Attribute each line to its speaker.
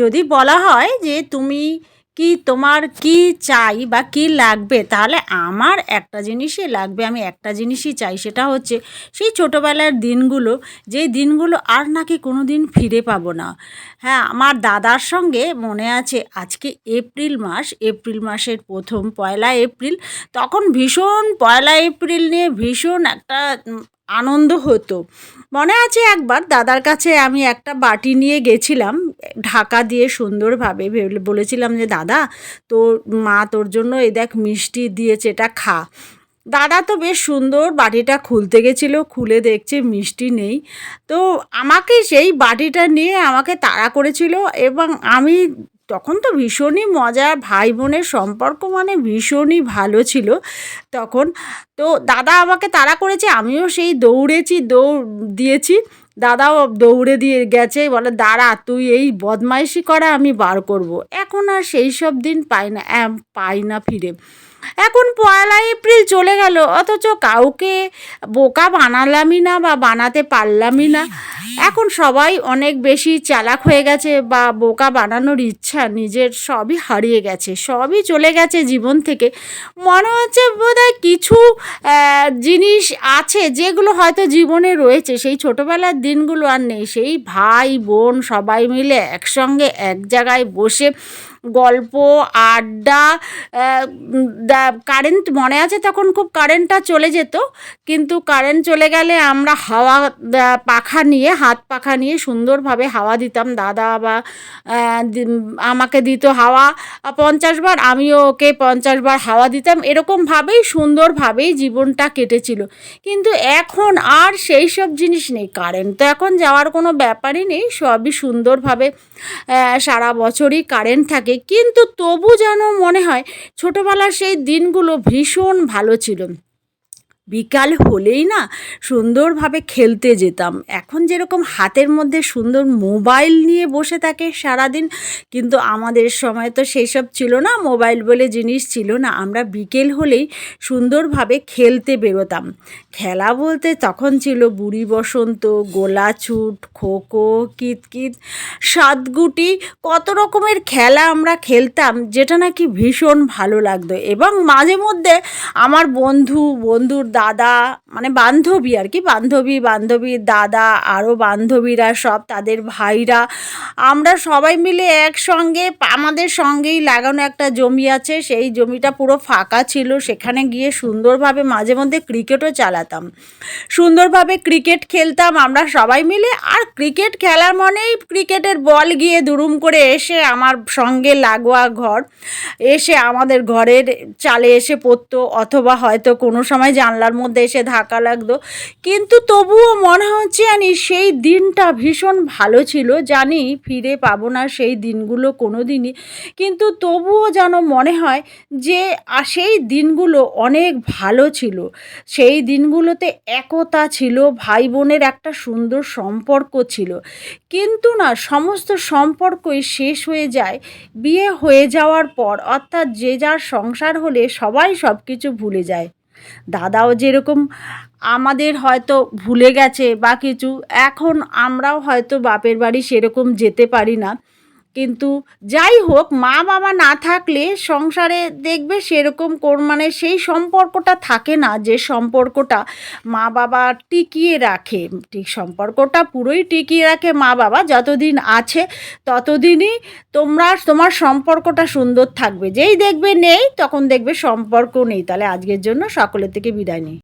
Speaker 1: যদি বলা হয় যে তুমি কি তোমার কি চাই বা কি লাগবে, তাহলে আমার একটা জিনিসই লাগবে, আমি একটা জিনিসই চাই। সেটা হচ্ছে সেই ছোটোবেলার দিনগুলো, যেই দিনগুলো আর নাকি কোনো দিন ফিরে পাবো না। হ্যাঁ আমার দাদার সঙ্গে মনে আছে আজকে এপ্রিল মাস, এপ্রিল মাসের প্রথম পয়লা এপ্রিল। তখন ভীষণ পয়লা এপ্রিল নিয়ে ভীষণ একটা আনন্দ হতো। মনে আছে একবার দাদার কাছে আমি একটা বাটি নিয়ে গেছিলাম, ঢাকা দিয়ে সুন্দরভাবে ভেবে- বলেছিলাম যে, দাদা, তোর মা তোর জন্য এই দেখ মিষ্টি দিয়েছে, এটা খা। দাদা তো বেশ সুন্দর বাটিটা খুলতে গেছিল, খুলে দেখছে মিষ্টি নেই। তো আমাকে সেই বাটিটা নিয়ে আমাকে তাড়া করেছিল এবং আমি তখন তো ভীষণই মজা ভাই বোনের সম্পর্ক মানে ভীষণই ভালো ছিল তখন। তো দাদা আমাকে তাড়া করেছে, আমিও সেই দৌড়েছি, দৌড় দিয়েছি। দাদাও দৌড়ে দিয়ে গেছে, বলে, দাঁড়া, তুই এই বদমাইশি করা আমি বার করব। এখন আর সেই সব দিন পাই না পাই না ফিরে। এখন পয়লা এপ্রিল চলে গেল, অথচ কাউকে বোকা বানালামই না বা বানাতে পারলামই না। এখন সবাই অনেক বেশি চালাক হয়ে গেছে বা বোকা বানানোর ইচ্ছা নিজের সবই হারিয়ে গেছে, সবই চলে গেছে জীবন থেকে। মনে হচ্ছে বোধহয় কিছু জিনিস আছে যেগুলো হয়তো জীবনে রয়েছে, সেই ছোটোবেলার দিনগুলো আর নেই। সেই ভাই বোন সবাই মিলে একসঙ্গে এক জায়গায় বসে গল্প, আড্ডা কারেন্ট মনে আছে তখন খুব কারেন্টটা চলে যেত, কিন্তু কারেন্ট চলে গেলে আমরা হাওয়া পাখা নিয়ে, হাত পাখা নিয়ে সুন্দরভাবে হাওয়া দিতাম। দাদা বা আমাকে দিত হাওয়া, পঞ্চাশ বার, আমিও ওকে পঞ্চাশ বার হাওয়া দিতাম। এরকমভাবেই, সুন্দরভাবেই জীবনটা কেটেছিল। কিন্তু এখন আর সেই সব জিনিস নেই। কারেন্ট তো এখন যাওয়ার কোনো ব্যাপারই নেই। সবই সুন্দরভাবে সারা বছরই কারেন্ট থাকে। কিন্তু তবু যেন মনে হয় ছোটোবেলার সেই দিনগুলো ভীষণ ভালো ছিল। বিকাল হলেই না সুন্দরভাবে খেলতে যেতাম। এখন যেরকম হাতের মধ্যে সুন্দর মোবাইল নিয়ে বসে থাকে সারাদিন, কিন্তু আমাদের সময় তো সেই সব ছিল না, মোবাইল বলে জিনিস ছিল না। আমরা বিকেল হলেই সুন্দরভাবে খেলতে বেরোতাম। খেলা বলতে তখন ছিল বুড়ি বসন্ত, গোলাছুট, খোখো, কিতকিত, সাতগুটি, কত রকমের খেলা আমরা খেলতাম, যেটা নাকি ভীষণ ভালো লাগতো। এবং মাঝে মধ্যে আমার বন্ধু, বন্ধুর দাদা মানে বান্ধবী আর কি, বান্ধবী, বান্ধবীর দাদা আরও বান্ধবীরা সব তাদের ভাইরা। আমরা সবাই মিলে একসঙ্গে, আমাদের সঙ্গেই লাগানো একটা জমি আছে, সেই জমিটা পুরো ফাঁকা ছিল, সেখানে গিয়ে সুন্দরভাবে মাঝে মধ্যে ক্রিকেটও চালাতাম। সুন্দরভাবে ক্রিকেট খেলতাম আমরা সবাই মিলে, আর ক্রিকেট খেলার মানেই ক্রিকেটের বল গিয়ে দুরুম করে এসে আমার সঙ্গে লাগোয়া ঘর। এসে আমাদের ঘরের চালে এসে পড়তো, অথবা হয়তো কোনো সময় জানলার মধ্যে এসে ধাক্কা লাগতো কিন্তু তবুও মনে হচ্ছে জানি সেই দিনটা ভীষণ ভালো ছিল। জানি ফিরে পাবো না সেই দিনগুলো কোনো দিনই কিন্তু তবুও যেন মনে হয় যে সেই দিনগুলো অনেক ভালো ছিল। সেই দিনগুলোতে একতা ছিল ভাই বোনের একটা সুন্দর সম্পর্ক ছিল। কিন্তু না, সমস্ত সম্পর্কই শেষ হয়ে যায়। বিয়ে হয়ে যাওয়ার পর অর্থাৎ যে যার সংসার হলে সবাই সব কিছু ভুলে যায়। দাদাও যেরকম আমাদের হয়তো ভুলে গেছে বা কিছু, এখন আমরাও হয়তো বাপের বাড়ি সেরকম যেতে পারি না। কিন্তু যাই হোক, মা বাবা না থাকলে সংসারে দেখবে সেরকম কোন মানে সেই সম্পর্কটা থাকে না, যে সম্পর্কটা মা বাবা টিকিয়ে রাখে। ঠিক, সম্পর্কটা পুরোই টিকিয়ে রাখে মা বাবা, যতদিন আছে ততদিনই তোমরা, তোমার সম্পর্কটা সুন্দর থাকবে। যেই দেখবে নেই, তখন দেখবে সম্পর্ক নেই। তাহলে আজকের জন্য সকলের থেকে বিদায় নিই।